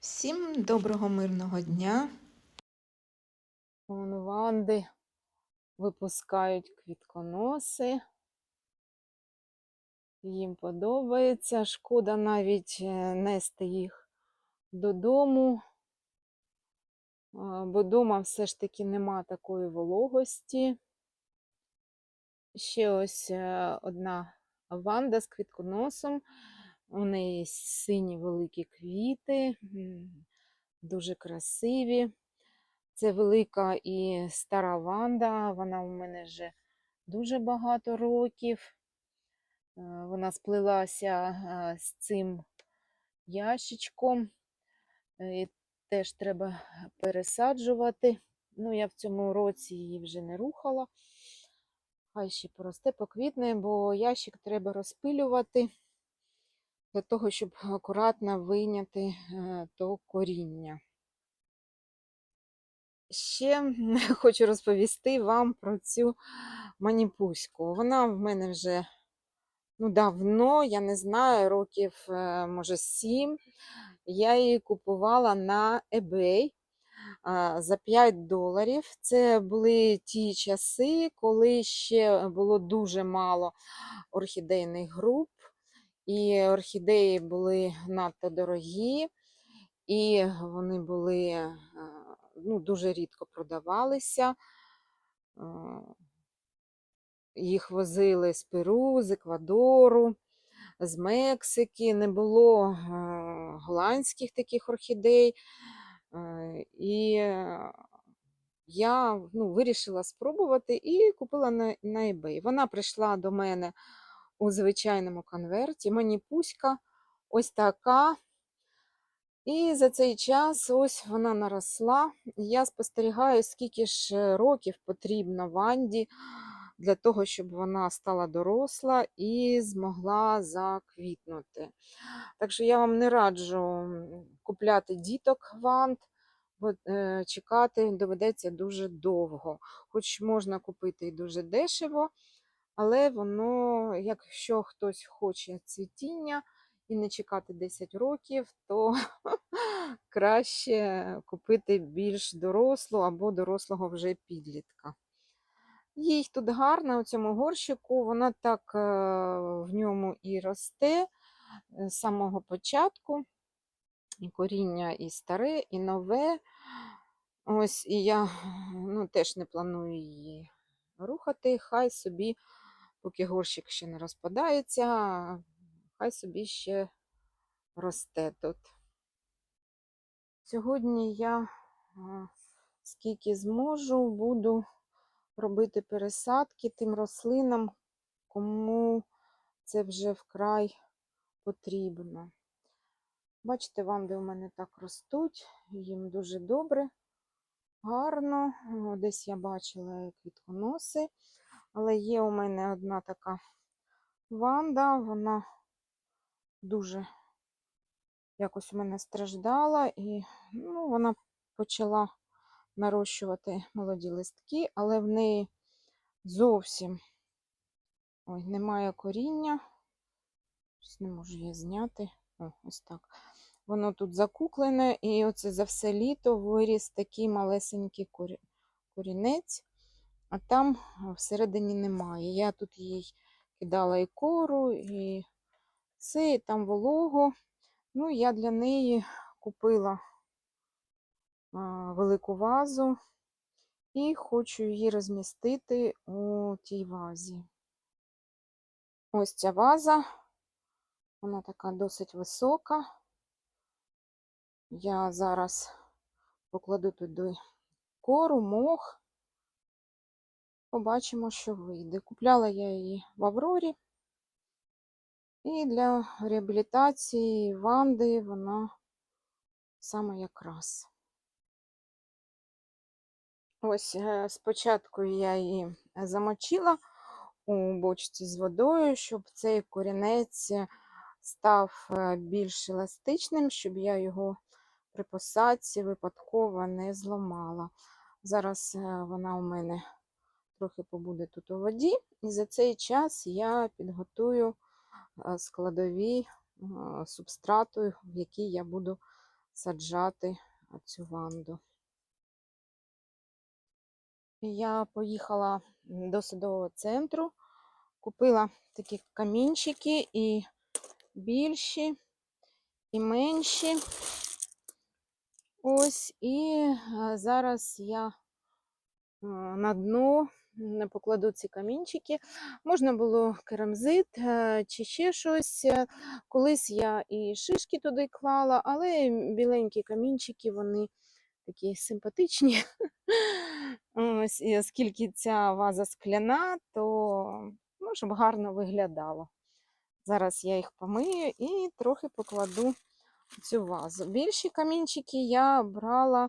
Всім доброго мирного дня. Вон Ванди випускають квітконоси. Їм подобається. Шкода навіть е, нести їх додому, бо вдома все ж таки нема такої вологості. Ще ось е, одна ванда з квітконосом. У неї сині великі квіти, дуже красиві. Це велика і стара ванда. Вона у мене вже дуже багато років. Е, Вона сплелася е, з цим ящичком. Е, І теж треба пересаджувати. Ну, я в цьому році її вже не рухала. Хай ще поросте, поквітне, бо ящик треба розпилювати для того, щоб акуратно вийняти е, то коріння. Ще хочу розповісти вам про цю маніпуську. Вона в мене вже ну, давно, я не знаю, років, е, може, сім. Я її купувала на eBay за 5 доларів. Це були ті часи, коли ще було дуже мало орхідейних груп, і орхідеї були надто дорогі, і вони були е, ну, дуже рідко продавалися. Е, Їх возили з Перу, з Еквадору, з Мексики, не було е, голландських таких орхідей. І я ну, вирішила спробувати і купила на, на eBay. Вона прийшла до мене у звичайному конверті. Мені пуська ось така. І за цей час ось вона наросла. Я спостерігаю, скільки ж років потрібно Ванді для того, щоб вона стала доросла і змогла заквітнути. Так що я вам не раджу купляти діток ванд, бо е, чекати доведеться дуже довго. Хоч можна купити і дуже дешево, але воно, якщо хтось хоче цвітіння і не чекати 10 років, то краще купити більш дорослу або дорослого вже підлітка. Їй тут гарно у цьому горщику, вона так е, в ньому і росте е, з самого початку. І коріння і старе, і нове. Ось і я ну, теж не планую її рухати. Хай собі, поки горщик ще не розпадається, хай собі ще росте тут. Сьогодні я скільки зможу, буду робити пересадки тим рослинам, кому це вже вкрай потрібно. Бачите, ванди у мене так ростуть, їм дуже добре, гарно. Десь я бачила квітконоси, але є у мене одна така ванда, вона дуже якось у мене страждала, і ну, вона почала нарощувати молоді листки, але в неї зовсім ой, немає коріння. Не можу її зняти. О, ось так. Воно тут закуклене, і оце за все літо виріс такий малесенький корінець, а там всередині немає. Я тут їй кидала і кору, і це, і там вологу. Ну, я для неї купила а, велику вазу і хочу її розмістити у тій вазі. Ось ця ваза, вона така досить висока. Я зараз покладу туди кору, мох. Побачимо, що вийде. Купляла я її в Аврорі. І для реабілітації ванди вона саме якраз. Ось е, спочатку я її замочила у бочці з водою, щоб цей корінець став е, більш еластичним, щоб я його при посадці випадково не зламала. Зараз е, вона у мене трохи побуде тут у воді, і за цей час я підготую е, складові е, субстрату, в який я буду саджати цю ванду. Я поїхала до садового центру, купила такі камінчики і більші, і менші. Ось, і е, зараз я на дно покладу ці камінчики. Можна було керамзит е, чи ще щось. Е, Колись я і шишки туди клала, але біленькі камінчики, вони такі симпатичні. Ось, оскільки ця ваза скляна, то ну, щоб гарно виглядало. Зараз я їх помию і трохи покладу в цю вазу. Більші камінчики я брала,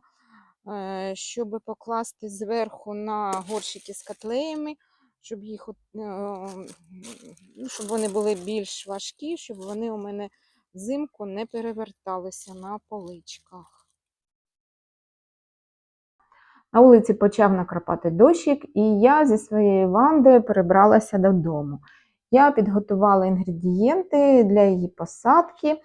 щоб покласти зверху на горщики з котлеями, щоб їх, е, ну, щоб вони були більш важкі, щоб вони у мене взимку не переверталися на поличках. На вулиці почав накрапати дощик, і я зі своєю вандою перебралася додому. Я підготувала інгредієнти для її посадки.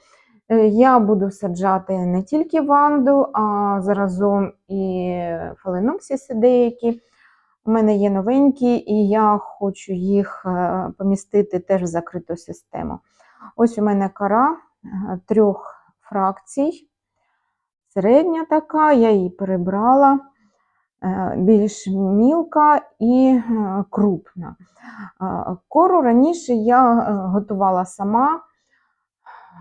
Е, Я буду саджати не тільки ванду, а заразом і фаленопсиси деякі. У мене є новенькі, і я хочу їх е, помістити теж в закриту систему. Ось у мене кора е, трьох фракцій. Середня така, я її перебрала більш мілка і крупна. Кору раніше я готувала сама,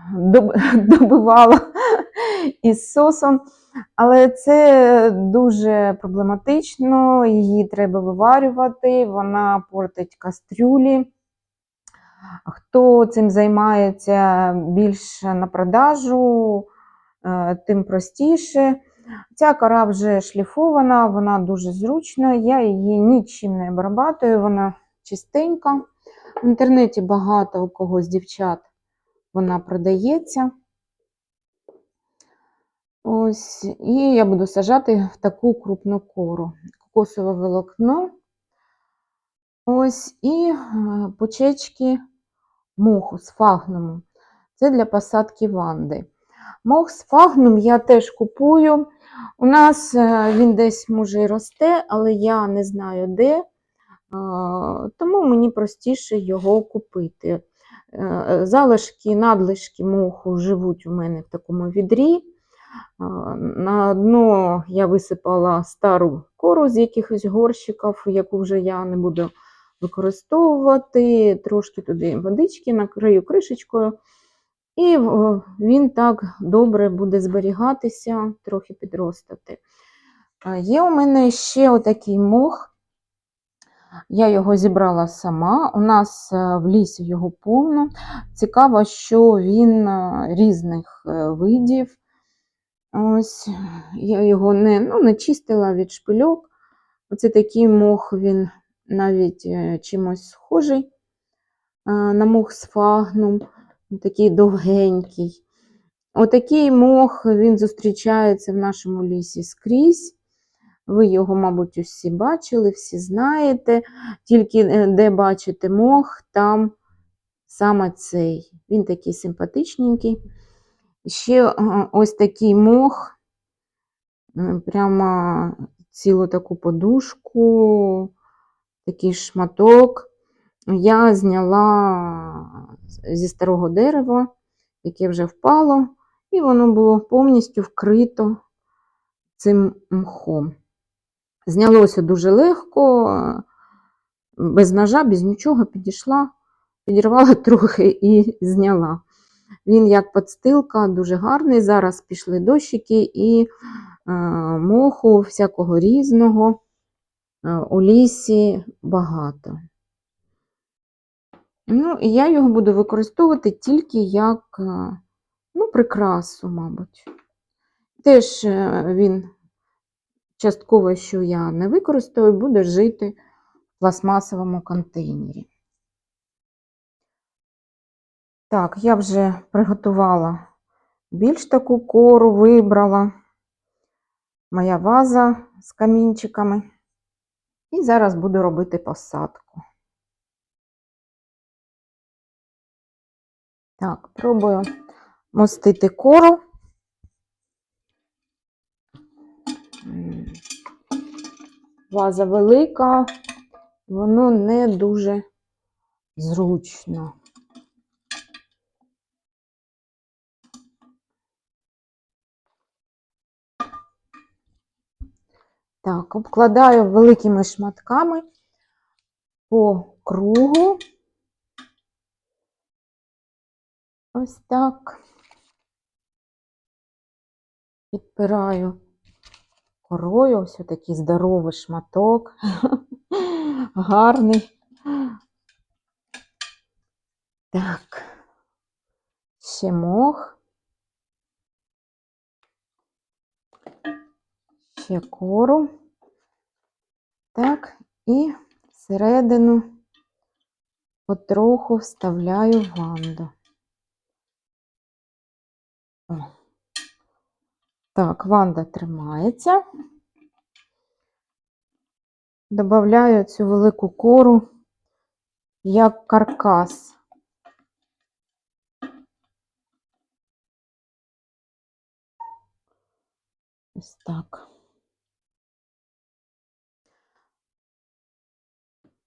добивала із сосом, але це дуже проблематично, її треба виварювати, вона портить кастрюлі. Хто цим займається більше на продажу, е, тим простіше. Ця кора вже шліфована, вона дуже зручна. Я її нічим не обрабатую, вона чистенька. В інтернеті багато у кого з дівчат вона продається. Ось, і я буду сажати в таку крупну кору. Кокосове волокно. Ось, і е, почечки моху з фагнуму. Це для посадки ванди. Мох з фагнум я теж купую. У нас е, він десь може і росте, але я не знаю де, е, тому мені простіше його купити. Е, Залишки, надлишки моху живуть у мене в такому відрі. Е, На дно я висипала стару кору з якихось горщиків, яку вже я не буду використовувати. Трошки туди водички, накрию кришечкою. І він так добре буде зберігатися, трохи підростати. Є у мене ще отакий мох. Я його зібрала сама. У нас е, в лісі його повно. Цікаво, що він е, різних е, видів. Ось я його не, ну, не чистила від шпильок. Оце такий мох, він навіть чимось схожий на мох з фагном, такий довгенький. Отакий мох він зустрічається в нашому лісі скрізь. Ви його, мабуть, усі бачили, всі знаєте. Тільки е, де бачите мох, там саме цей. Він такий симпатичненький. Ще е, ось такий мох, е, прямо цілу таку подушку, такий шматок. Я зняла зі старого дерева, яке вже впало, і воно було повністю вкрито цим мхом. Знялося дуже легко, без ножа, без нічого підійшла, підірвала трохи і зняла. Він як подстилка, дуже гарний. Зараз пішли дощики і е, моху всякого різного е, у лісі багато. Ну, і я його буду використовувати тільки як е, ну, прикрасу, мабуть. Теж е, він частково, що я не використаю, буде жити в пластмасовому контейнері. Так, я вже приготувала більш таку кору, вибрала моя ваза з камінчиками. І зараз буду робити посадку. Так, пробую мостити кору. Ваза велика, воно не дуже зручно. Так, обкладаю великими шматками по кругу. Ось так. Підпираю корою, ось такий здоровий шматок. Гарний. Так. Ще мох. Ще кору. Так, і всередину потроху вставляю ванду. О. Так, ванда тримається. Добавляю цю велику кору як каркас. Ось так.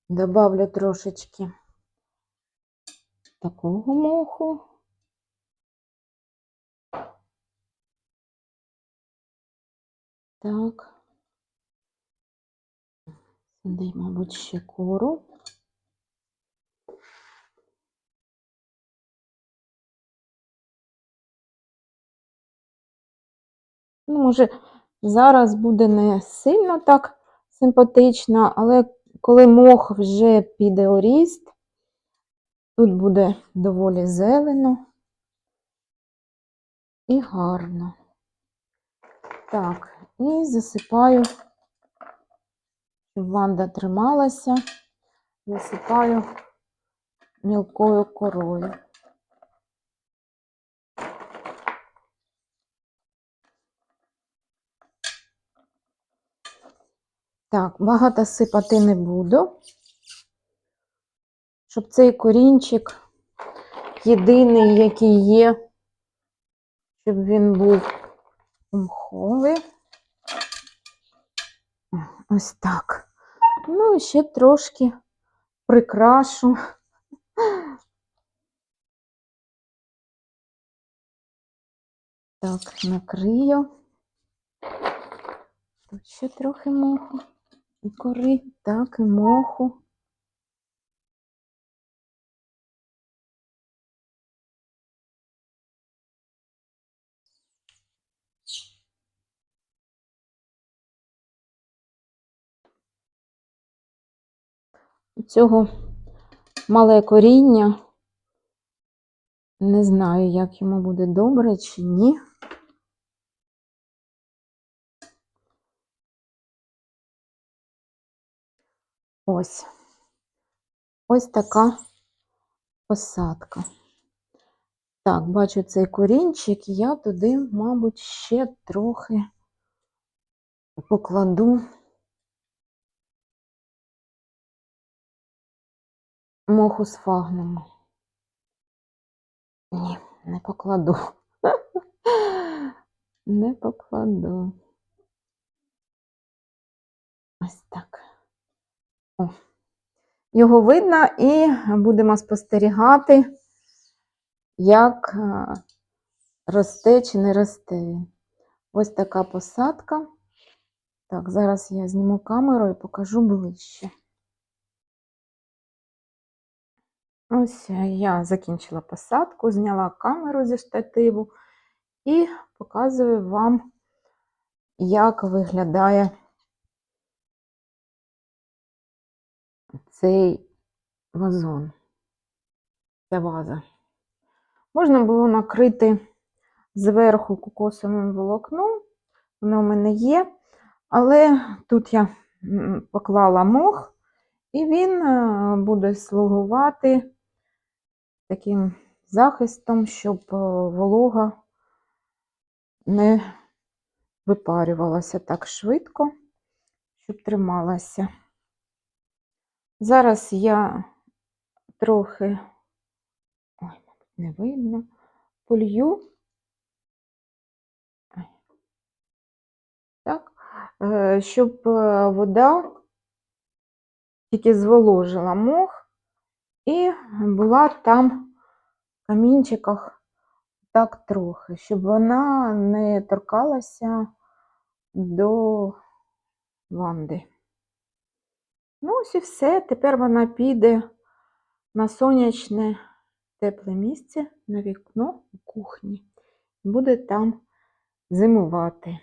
Добавлю трошечки такого моху. Так. Сюди, мабуть, ще кору. Ну, може, зараз буде не сильно так симпатично, але коли мох вже піде у ріст, тут буде доволі зелено і гарно. Так, і засипаю, щоб ванда трималася, засипаю мілкою корою. Так, багато сипати не буду, щоб цей корінчик єдиний, який є, щоб він був мховий. Ось так. Ну і ще трошки прикрашу. Так, накрию. Тут ще трохи моху. І кори, так, і моху. Цього мале коріння. Не знаю, як йому буде добре чи ні. Ось. Ось така посадка. Так, бачу цей корінчик, я туди, мабуть, ще трохи покладу моху з фагному. Ні, не покладу. Не покладу. Ось так. О. Його видно і будемо спостерігати, як е, росте чи не росте. Ось така посадка. Так, зараз я зніму камеру і покажу ближче. Ось е, я закінчила посадку, зняла камеру зі штативу і показую вам, як виглядає цей вазон, ця ваза. Можна було накрити зверху кокосовим волокном, воно в мене є, але тут я поклала мох, і він е, буде слугувати таким захистом, щоб е, волога не випарювалася так швидко, щоб трималася. Зараз я трохи, ой, не видно, полью. Так, е, щоб е, вода тільки зволожила мох і була там в камінчиках так трохи, щоб вона не торкалася до Ванди. Ну, ось і все. Тепер вона піде на сонячне тепле місце на вікно у кухні. Буде там зимувати.